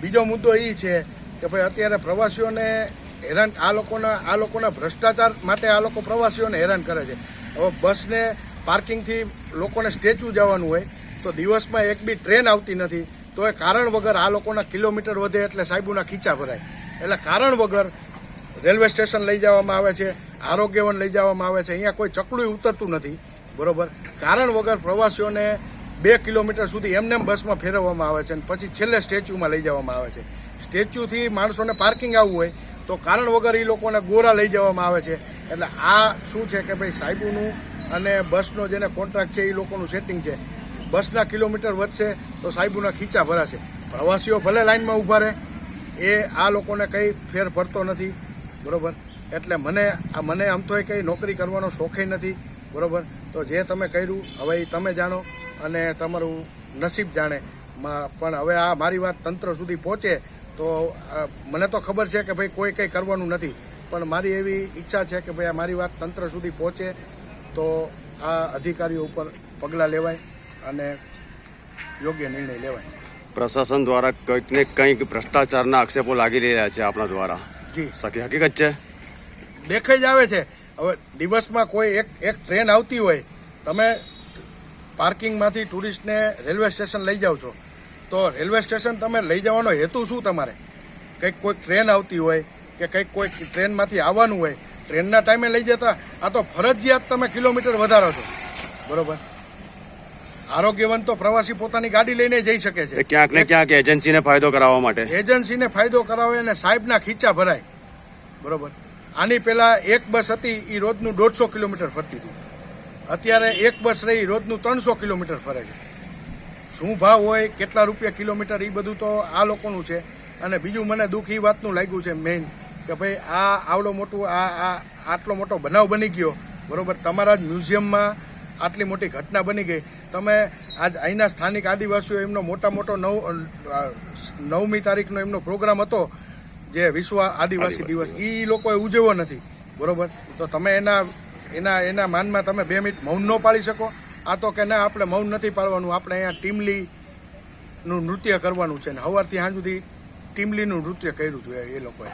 બીજો મુદ્દો એ છે કે ભાઈ અત્યારે પ્રવાસીઓને હેરાન આ લોકોના આ લોકોના ભ્રષ્ટાચાર માટે આ લોકો પ્રવાસીઓને હેરાન કરે છે. હવે બસને પાર્કિંગથી લોકોને સ્ટેચ્યુ જવાનું હોય તો દિવસમાં એક બી ટ્રેન આવતી નથી. તો એ કારણ વગર આ લોકોના કિલોમીટર વધે એટલે સાહેબોના ખીચા ભરાય. એટલે કારણ વગર રેલવે સ્ટેશન લઈ જવામાં આવે છે, આરોગ્યવન લઈ જવામાં આવે છે. અહીંયા કોઈ ચકડું ઉતરતું નથી. બરોબર? કારણ વગર પ્રવાસીઓને બે કિલોમીટર સુધી એમને બસમાં ફેરવવામાં આવે છે અને પછી છેલ્લે સ્ટેચ્યુમાં લઈ જવામાં આવે છે. સ્ટેચ્યુથી માણસોને પાર્કિંગ આવવું હોય તો કારણ વગર એ લોકોને ગોરા લઈ જવામાં આવે છે. એટલે આ શું છે કે ભાઈ સાહેબોનું અને બસનો જેને કોન્ટ્રાક્ટ છે એ લોકોનું સેટિંગ છે. બસના કિલોમીટર વધશે તો સાહેબોના ખીચા ભરાશે. પ્રવાસીઓ ભલે લાઇનમાં ઊભા રહે, એ આ લોકોને કંઈ ફેર પડતો નથી. બરાબર? એટલે મને, આ મને આમ તો કંઈ નોકરી કરવાનો શોખે નથી. બરોબર? તો જે તમે કર્યું હવે એ તમે જાણો અને તમારું નસીબ જાણે. પણ હવે આ મારી વાત તંત્ર સુધી પહોંચે તો મને તો ખબર છે કે ભાઈ કોઈ કંઈ કરવાનું નથી. પણ મારી એવી ઈચ્છા છે કે ભાઈ આ મારી વાત તંત્ર સુધી પહોંચે તો આ અધિકારીઓ ઉપર પગલાં લેવાય અને યોગ્ય નિર્ણય લેવાય. પ્રશાસન દ્વારા કંઈક ને કંઈક ભ્રષ્ટાચારના આક્ષેપો લાગી રહ્યા છે આપણા દ્વારા. જી. સખી હકીકત છે? દેખાઈ જ આવે છે. હવે દિવસમાં કોઈ એક એક ટ્રેન આવતી હોય તમે પાર્કિંગમાંથી ટુરિસ્ટને રેલવે સ્ટેશન લઈ જાઓ છો તો રેલવે સ્ટેશન તમે લઈ જવાનો હેતુ શું તમારે? કંઈક કોઈ ટ્રેન આવતી હોય કે કંઈક કોઈ ટ્રેનમાંથી આવવાનું હોય ટ્રેનના ટાઈમે લઈ જતા આ તો ફરજિયાત તમે કિલોમીટર વધારો છો. બરોબર? આરોગ્યવંત તો પ્રવાસી પોતાની ગાડી લઈને જઈ શકે છે. ક્યાંક ને ક્યાંક એજન્સીને ફાયદો કરાવવા માટે. એજન્સીને ફાયદો કરાવે અને સાહેબના ખીચા ભરાય. બરોબર? આની પહેલા એક બસ હતી એ રોજનું દોઢસો કિલોમીટર ફરતી હતી. અત્યારે એક બસ રહી, રોજનું ત્રણસો કિલોમીટર ફરે છે. શું ભાવ હોય, કેટલા રૂપિયા કિલોમીટર એ બધું તો આ લોકોનું છે. અને બીજું મને દુઃખ એ વાતનું લાગ્યું છે મેઇન કે ભાઈ, આ આવડો મોટું, આ આ, આટલો મોટો બનાવ બની ગયો. બરોબર, તમારા જ મ્યુઝિયમમાં આટલી મોટી ઘટના બની ગઈ. તમે આજ અહીંના સ્થાનિક આદિવાસીઓ એમનો મોટા મોટો નવ નવમી તારીખનો એમનો પ્રોગ્રામ હતો. જે વિશ્વ આદિવાસી દિવસ એ લોકોએ ઉજવ્યો નથી. બરોબર? તો તમે એના એના એના માનમાં તમે બે મિનિટ મૌન ન પાડી શકો. આ તો કે ના આપણે મૌન નથી પાડવાનું. આપણે અહીંયા ટીમલી નું નૃત્ય કરવાનું છે ને. સવારથી સાંજ સુધી ટીમલીનું નૃત્ય કર્યું હતું એ લોકોએ.